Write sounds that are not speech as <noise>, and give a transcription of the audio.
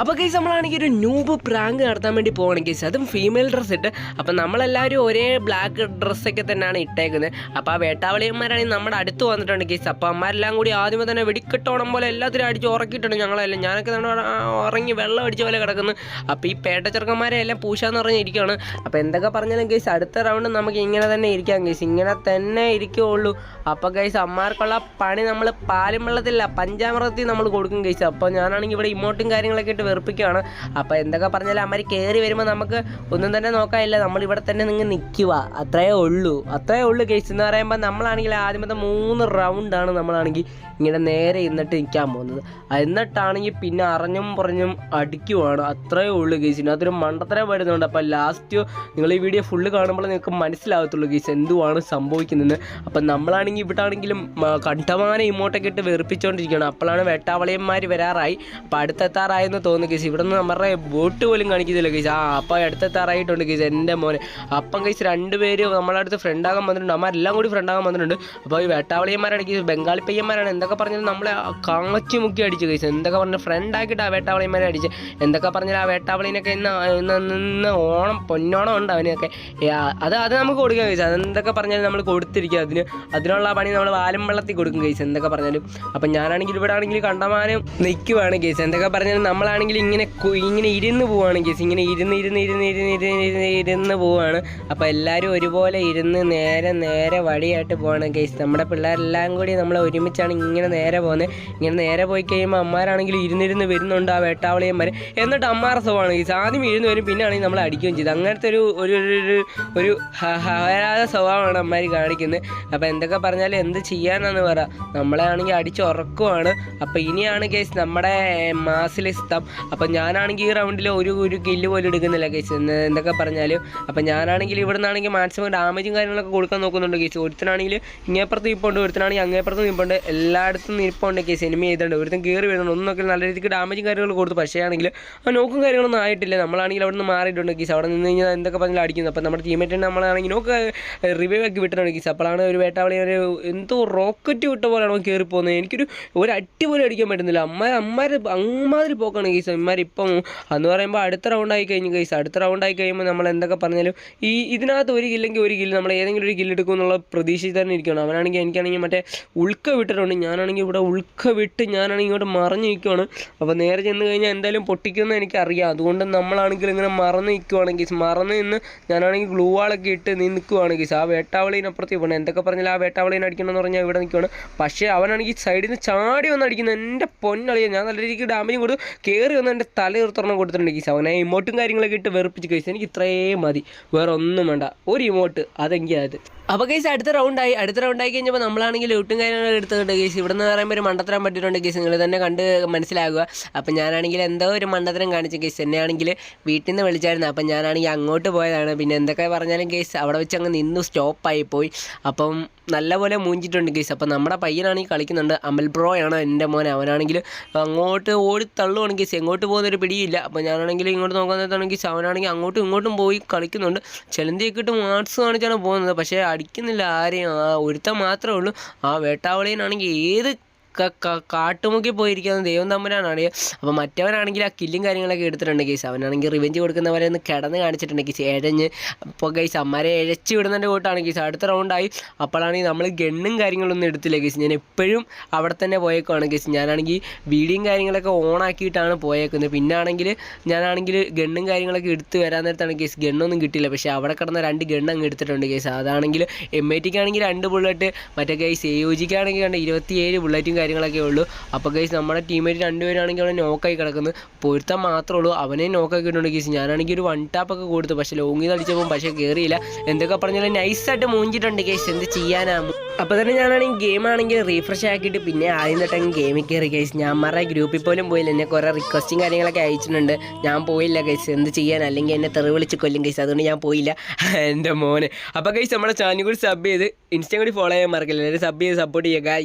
അപ്പോൾ കേസ് നമ്മളാണെങ്കിൽ ഒരു ന്യൂബ് പ്രാങ്ക് നടത്താൻ വേണ്ടി പോകണം കേസ് അതും ഫീമെയിൽ ഡ്രസ്സ് ഇട്ട്. അപ്പം നമ്മളെല്ലാവരും ഒരേ ബ്ലാക്ക് ഡ്രസ്സൊക്കെ തന്നെയാണ് ഇട്ടേക്കുന്നത് അപ്പോൾ ആ വേട്ടാവളിയന്മാരാണെങ്കിൽ നമ്മുടെ അടുത്ത് വന്നിട്ടുണ്ട് കേസ് അപ്പോൾ അമ്മമാരെല്ലാം കൂടി ആദ്യമേ തന്നെ വെടിക്കെട്ടോണം പോലെ എല്ലാത്തിനും അടിച്ച് ഉറക്കിയിട്ടുണ്ട് ഞങ്ങളെല്ലാം. ഞാനൊക്കെ നമ്മുടെ ഉറങ്ങി വെള്ളം അടിച്ച പോലെ കിടക്കുന്നു. അപ്പോൾ ഈ പേട്ട ചെറുക്കന്മാരെ എല്ലാം പൂശാന്ന് പറഞ്ഞിരിക്കുകയാണ് അപ്പോൾ എന്തൊക്കെ പറഞ്ഞാലും കേസ് അടുത്ത റൗണ്ട് നമുക്ക് ഇങ്ങനെ തന്നെ ഇരിക്കാം കേസ് ഇങ്ങനെ തന്നെ ഇരിക്കുകയുള്ളൂ. അപ്പോൾ കേസ് അമ്മമാർക്കുള്ള പണി നമ്മൾ പാലും വെള്ളത്തില്ല പഞ്ചാമൃതത്തിൽ നമ്മൾ കൊടുക്കും കേസ് അപ്പോൾ ഞാനാണെങ്കിൽ ഇവിടെ ഇമോട്ടും കാര്യങ്ങളൊക്കെ ഇട്ട് വെറുപ്പിക്കുകയാണ് അപ്പോൾ എന്തൊക്കെ പറഞ്ഞാലും അമ്മ കയറി വരുമ്പോൾ നമുക്ക് ഒന്നും തന്നെ നോക്കാനില്ല. നമ്മൾ ഇവിടെ തന്നെ നിങ്ങൾ നിൽക്കുക അത്രയേ ഉള്ളൂ. അത്രയേ ഉള്ളൂ കേസ് എന്ന് പറയുമ്പോൾ നമ്മളാണെങ്കിൽ ആദ്യമത്തെ മൂന്ന് റൗണ്ടാണ് നമ്മളാണെങ്കിൽ ഇങ്ങനെ നേരെ ഇന്നിട്ട് നിൽക്കാൻ പോകുന്നത്. എന്നിട്ടാണെങ്കിൽ പിന്നെ അറിഞ്ഞും പറഞ്ഞും അടിക്കുവാണ്. അത്രയേ ഉള്ളൂ കേസിന് അതൊരു മണ്ടത്തരം വരുന്നുണ്ട്. അപ്പോൾ ലാസ്റ്റ് നിങ്ങൾ ഈ വീഡിയോ ഫുള്ള് കാണുമ്പോൾ നിങ്ങൾക്ക് മനസ്സിലാകത്തുള്ളൂ കേസ് എന്തുവാണ് സംഭവിക്കുന്നതെന്ന്. അപ്പം നമ്മളാണെങ്കിൽ ഇവിടെ ആണെങ്കിലും കണ്ടമാനം ഇമോട്ടൊക്കെ ഇട്ട് വെറുപ്പിച്ചുകൊണ്ടിരിക്കുകയാണ് അപ്പോഴാണ് വെട്ടാവളിയന്മാർ വരാറായി. അപ്പോൾ അടുത്തെത്താറായെന്ന് തോന്നുന്നു കേസ് ഇവിടെ നിന്ന് നമ്മുടെ ബോട്ട് പോലും കാണിക്കുന്നില്ല കേസ് ആ അപ്പം അടുത്തെത്താറായിട്ടുണ്ട് കേസ് എന്റെ മോനെ. അപ്പം കേസ് രണ്ടുപേര് നമ്മളെ അടുത്ത് ഫ്രണ്ടാകാൻ വന്നിട്ടുണ്ട്. അമ്മരെല്ലാം കൂടി ഫ്രണ്ടാകാൻ വന്നിട്ടുണ്ട്. അപ്പോൾ ഈ വേട്ടാവളിയന്മാരാണ് കേസ് ബംഗാളി പയ്യന്മാരാണ്. എന്തൊക്കെ പറഞ്ഞാലും നമ്മളെ കാച്ചി മുക്കി അടിച്ചു കേസ് എന്തൊക്കെ പറഞ്ഞു ഫ്രണ്ടാക്കിയിട്ട് ആ വേട്ടാവളിയന്മാരെ അടിച്ച്. എന്തൊക്കെ പറഞ്ഞാൽ ആ വേട്ടാവളിനൊക്കെ ഇന്ന് ഇന്ന് ഓണം പൊന്നോണം ഉണ്ട് അവനൊക്കെ. അത് അത് നമുക്ക് കൊടുക്കാം കേസ് അതെന്തൊക്കെ പറഞ്ഞാലും നമ്മൾ കൊടുത്തിരിക്കുക അതിന് അതിനുള്ള പണി നമ്മൾ വാലും വെള്ളത്തിൽ കൊടുക്കും കേസ് എന്തൊക്കെ പറഞ്ഞാലും. അപ്പം ഞാനാണെങ്കിൽ ഇവിടെ ആണെങ്കിൽ കണ്ടമാനം നിൽക്കുവാണ് കേസ് എന്തൊക്കെ പറഞ്ഞാലും നമ്മളാണെങ്കിൽ ഇങ്ങനെ ഇങ്ങനെ ഇരുന്ന് പോവാണ് കേസ് ഇങ്ങനെ ഇരുന്ന് ഇരുന്ന് ഇരുന്ന് ഇരുന്ന് ഇരുന്ന് ഇരുന്ന് ഇരുന്ന് പോവാണ്. അപ്പോൾ എല്ലാവരും ഒരുപോലെ ഇരുന്ന് നേരെ നേരെ വഴിയായിട്ട് പോവാണ് കേസ് നമ്മുടെ പിള്ളേരെല്ലാം കൂടി നമ്മൾ ഒരുമിച്ചാണ് ഇങ്ങനെ നേരെ പോകുന്നത് ഇങ്ങനെ നേരെ പോയി കഴിയുമ്പോൾ അമ്മമാരാണെങ്കിൽ ഇരുന്നിരുന്ന് വരുന്നുണ്ട് ആ വേട്ടാവളിയും വരെ എന്നിട്ട് അമ്മാറ സ്വഭാവമാണ് കേസ് ആദ്യം ഇരുന്ന് വരും പിന്നെ ആണെങ്കിൽ നമ്മൾ അടിക്കുകയും ചെയ്തു അങ്ങനത്തെ ഒരു ഒരു ഒരു- ഒരു ഹരാത സ്വഭാവമാണ് അമ്മമാർ കാണിക്കുന്നത് അപ്പോൾ എന്തൊക്കെ പറഞ്ഞാലും എന്ത് ചെയ്യാനാന്ന് പറ. നമ്മളെ ആണെങ്കിൽ അടിച്ചുറക്കുവാണ് അപ്പോൾ ഇനിയാണ് കേസ് നമ്മുടെ മാസിൽ ഇഷ്ടം അപ്പം ഞാനാണെങ്കിൽ ഈ റൗണ്ടിൽ ഒരു ഒരു കില്ല് പോലും എടുക്കുന്നില്ല കേസ് എന്തൊക്കെ പറഞ്ഞാലും. അപ്പം ഞാനാണെങ്കിൽ ഇവിടെ നിന്നാണെങ്കിൽ മാക്സിമം ഡാമേജും കാര്യങ്ങളൊക്കെ കൊടുക്കാൻ നോക്കുന്നുണ്ട് കേസ് ഒരുത്തനാണെങ്കിൽ ഇങ്ങേപ്പുറത്ത് നിൽപ്പുണ്ട് ഒരുത്തനാണെങ്കിൽ അങ്ങേപ്പുറത്ത് നിൽപ്പുണ്ട് എല്ലായിടത്തും നിൽപ്പുണ്ട് കേസ് എനിമി ചെയ്തിട്ടുണ്ട്. ഒരുത്തും കയറി വരുന്നുണ്ട്. ഒന്നൊക്കെ നല്ല രീതിക്ക് ഡാമേജും കാര്യങ്ങൾ കൊടുത്തു. പക്ഷേ ആണെങ്കിൽ ആ നോക്കും കാര്യങ്ങളൊന്നും ആയിട്ടില്ല. നമ്മളാണെങ്കിൽ അവിടെ നിന്ന് മാറിയിട്ടുണ്ട് കേസ് അവിടെ നിന്ന് കഴിഞ്ഞാൽ എന്തൊക്കെ പറഞ്ഞാൽ അടിക്കുന്നത് അപ്പം നമ്മുടെ ടീമേറ്റിനെ നമ്മളാണെങ്കിൽ നോക്ക് റിവൈവ് ആക്കി വിട്ടിട്ടുണ്ട് കേസ് അപ്പോഴാണ് ഒരു വേട്ടാവളി ഒരു എന്തോ റോക്കറ്റ് വിട്ട പോലെയാണോ കയറി പോകുന്നത് എനിക്കൊരു ഒരു അടി പോലും അടിക്കാൻ പറ്റുന്നില്ല. അമ്മ അമ്മമാർ അമ്മാതിരി പോക്കാണ് കേസ് അമ്മമാർ ഇപ്പം എന്ന് പറയുമ്പോൾ അടുത്ത റൗണ്ട് ആയി കഴിഞ്ഞു ഗൈസ് അടുത്ത റൗണ്ട് ആയി കഴിയുമ്പോൾ നമ്മൾ എന്തൊക്കെ പറഞ്ഞാലും ഈ ഇതിനകത്ത് ഒരു കില്ലെങ്കിൽ ഒരു കില്ല് നമ്മൾ ഏതെങ്കിലും ഒരു കില്ല് എടുക്കും എന്നുള്ള പ്രതീക്ഷിച്ച് തന്നെ ഇരിക്കണം അവനാണെങ്കിൽ എനിക്കാണെങ്കിൽ മറ്റേ ഉൾക്ക വിട്ടിട്ടുണ്ട്. ഞാനാണെങ്കിൽ ഇവിടെ ഉൾക്ക വിട്ട് ഞാനാണെങ്കിൽ ഇങ്ങോട്ട് മറഞ്ഞു നിൽക്കുവാണ് അപ്പോൾ നേരെ ചെന്ന് കഴിഞ്ഞാൽ എന്തായാലും പൊട്ടിക്കുമെന്ന് എനിക്കറിയാം. അതുകൊണ്ട് നമ്മളാണെങ്കിൽ ഇങ്ങനെ മറന്ന് നിൽക്കുവാണെങ്കിൽ മറന്ന് നിന്ന് ഞാനാണെങ്കിൽ ഗ്ലൂ വാളൊക്കെ ഇട്ട് നീ ഗീസ് ആ വേട്ടാവളീനപ്പുറത്ത് പോകണം എന്തൊക്കെ പറഞ്ഞാൽ ആ വേട്ടാവളീനെ അടിക്കണമെന്ന് പറഞ്ഞാൽ ഇവിടെ നിൽക്കുവാണ് പക്ഷേ അവനാണെങ്കിൽ സൈഡിൽ നിന്ന് ചാടി വന്ന് അടിക്കുന്നത് എന്റെ പൊന്നളിയ ഞാൻ നല്ല രീതിക്ക് ഡാമേജും കൊടുത്തു. കയറി വന്ന് എന്റെ തല തീർത്തൊരെണ്ണം കൊടുത്തിട്ടുണ്ട് ഗീസ്. അവനെ ഇമോട്ടും കാര്യങ്ങളൊക്കെ ഇട്ട് വെറുപ്പിച്ച് കഴിച്ചു എനിക്ക് ഇത്രയും മതി. വേറെ ഒന്നും വേണ്ട. ഒരു ഇമോട്ട് അതെങ്കിൽ അത്. അപ്പോൾ കേസ് അടുത്ത റൗണ്ടായി അടുത്ത റൗണ്ടായി കഴിഞ്ഞപ്പോൾ നമ്മളാണെങ്കിൽ ലൂട്ടും കാര്യങ്ങളും എടുത്തിട്ടുണ്ട് കേസ് ഇവിടെ നിന്ന് പറയുമ്പോൾ ഒരു മണ്ടത്തരം പറ്റിയിട്ടുണ്ട് കേസ് നിങ്ങൾ തന്നെ കണ്ട് മനസ്സിലാകുക അപ്പോൾ ഞാനാണെങ്കിൽ എന്തോ ഒരു മണ്ടത്തരം കാണിച്ചു കേസ് എന്നെയാണെങ്കിൽ വീട്ടിൽ നിന്ന് വിളിച്ചായിരുന്നു. അപ്പം ഞാനാണെങ്കിൽ അങ്ങോട്ട് പോയതാണ്. പിന്നെ എന്തൊക്കെ പറഞ്ഞാലും കേസ് അവിടെ വെച്ച് അങ്ങ് നിന്നു. സ്റ്റോപ്പായി പോയി. അപ്പം നല്ലപോലെ മൂഞ്ചിട്ടുണ്ട് കേസ് അപ്പം നമ്മുടെ പയ്യനാണെങ്കിൽ കളിക്കുന്നുണ്ട്. അമൽ ബ്രോ ആണ് എന്റെ മോനെ അവനാണെങ്കിൽ അങ്ങോട്ട് ഓടി തള്ളുവാണ് കേസ് എങ്ങോട്ട് പോകുന്നൊരു പിടിയില്ല. അപ്പോൾ ഞാനാണെങ്കിൽ ഇങ്ങോട്ട് നോക്കാൻ നേരത്താണെങ്കിൽ അവനാണെങ്കിൽ അങ്ങോട്ടും ഇങ്ങോട്ടും പോയി കളിക്കുന്നുണ്ട്. ചെലന്തിയൊക്കെ ഇട്ട് മാർക്സ് കാണിച്ചാണ് പോകുന്നത്. പക്ഷേ അടിക്കുന്നില്ല ആരെയും. ആ ഒരുത്തൻ മാത്രമേ ഉള്ളൂ. ആ വേട്ടാവളിയനാണെങ്കിൽ ഏത് കാട്ടുമുക്കി പോയിരിക്കുന്ന ദൈവം തമ്പുരാനാണ്. അപ്പോൾ മറ്റവനാണെങ്കിൽ ആ കില്ലും കാര്യങ്ങളൊക്കെ എടുത്തിട്ടുണ്ട് കേസ് അവനാണെങ്കിൽ റിവെഞ്ച് കൊടുക്കുന്ന പോലെ ഒന്ന് കിടന്ന് കാണിച്ചിട്ടുണ്ട് കേസ് എഴഞ്ഞ് അപ്പോൾ കേസ് അമ്മരെ എഴച്ച് വിടുന്നതിന്റെ കൂട്ടാണ് കേസ് അടുത്ത റൗണ്ടായി അപ്പോഴാണെങ്കിൽ നമ്മൾ ഗണ്ണും കാര്യങ്ങളൊന്നും എടുത്തില്ല കേസ് ഞാൻ എപ്പോഴും അവിടെ തന്നെ പോയേക്കുവാണ് കേസ് ഞാനാണെങ്കിൽ വീഡിയോയും കാര്യങ്ങളൊക്കെ ഓണാക്കിയിട്ടാണ് പോയേക്കുന്നത്. പിന്നെ ആണെങ്കിൽ ഞാനാണെങ്കിൽ ഗണ്ണും കാര്യങ്ങളൊക്കെ എടുത്ത് വരാൻ നേരത്താണ് കേസ് ഗണ്ണൊന്നും കിട്ടിയില്ല. പക്ഷേ അവിടെ കിടന്ന രണ്ട് ഗണ്ണ് അങ്ങ് എടുത്തിട്ടുണ്ട് കേസ് അതാണെങ്കിൽ എം ഐ ടിക്കാണെങ്കിൽ രണ്ട് ബുള്ളറ്റ് മറ്റേ കേസ് എ യു ജിക്കാണെങ്കിൽ കണ്ട ഇരുപത്തിയേഴ് ബുള്ളറ്റും കാര്യങ്ങളൊക്കെ ഉള്ളൂ. അപ്പോൾ ഗൈസ് നമ്മുടെ ടീമേറ്റ് രണ്ടുപേരാണെങ്കിൽ അവിടെ നോക്കായി കിടക്കുന്നത് പൊരുത്തം മാത്രമേ ഉള്ളൂ. അവനെ നോക്കാക്കി ഇട്ടുണ്ട് കേസ് ഞാനാണെങ്കിൽ ഒരു വൺ ടാപ്പൊക്കെ കൊടുത്തു. പക്ഷേ ലോങ്ങിൽ അടിച്ചപ്പോൾ പക്ഷേ കയറിയില്ല എന്തൊക്കെ പറഞ്ഞാലും നൈസായിട്ട് മൂഞ്ചിട്ടുണ്ട് ഗൈസ് എന്ത് ചെയ്യാനാണ് അപ്പോൾ തന്നെ ഞാനാണെങ്കിൽ ഗെയിം ആണെങ്കിൽ റീഫ്രഷ് ആക്കിയിട്ട് പിന്നെ ആദ്യം തൊട്ടങ്ങ് ഗെയിമിൽ കയറി ഗൈസ് ഞാൻ മറ ഗ്രൂപ്പിൽ പോലും പോയില്ല. എന്നെ കുറേ റിക്വസ്റ്റും കാര്യങ്ങളൊക്കെ അയച്ചിട്ടുണ്ട്. ഞാൻ പോയില്ല ഗൈസ് എന്ത് ചെയ്യാൻ അല്ലെങ്കിൽ എന്നെ തെറി വിളിച്ച് കൊല്ലും ഗൈസ് അതുകൊണ്ട് ഞാൻ പോയില്ല. <laughs> എന്റെ മോനെ. അപ്പോൾ ഗൈസ് നമ്മുടെ ചാനൽ കൂടി സബ് ചെയ്ത് ഇൻസ്റ്റയും കൂടി ഫോളോ ചെയ്യാൻ മറക്കില്ല? സബ് ചെയ്ത് സപ്പോർട്ട് ചെയ്യുക ഗൈസ്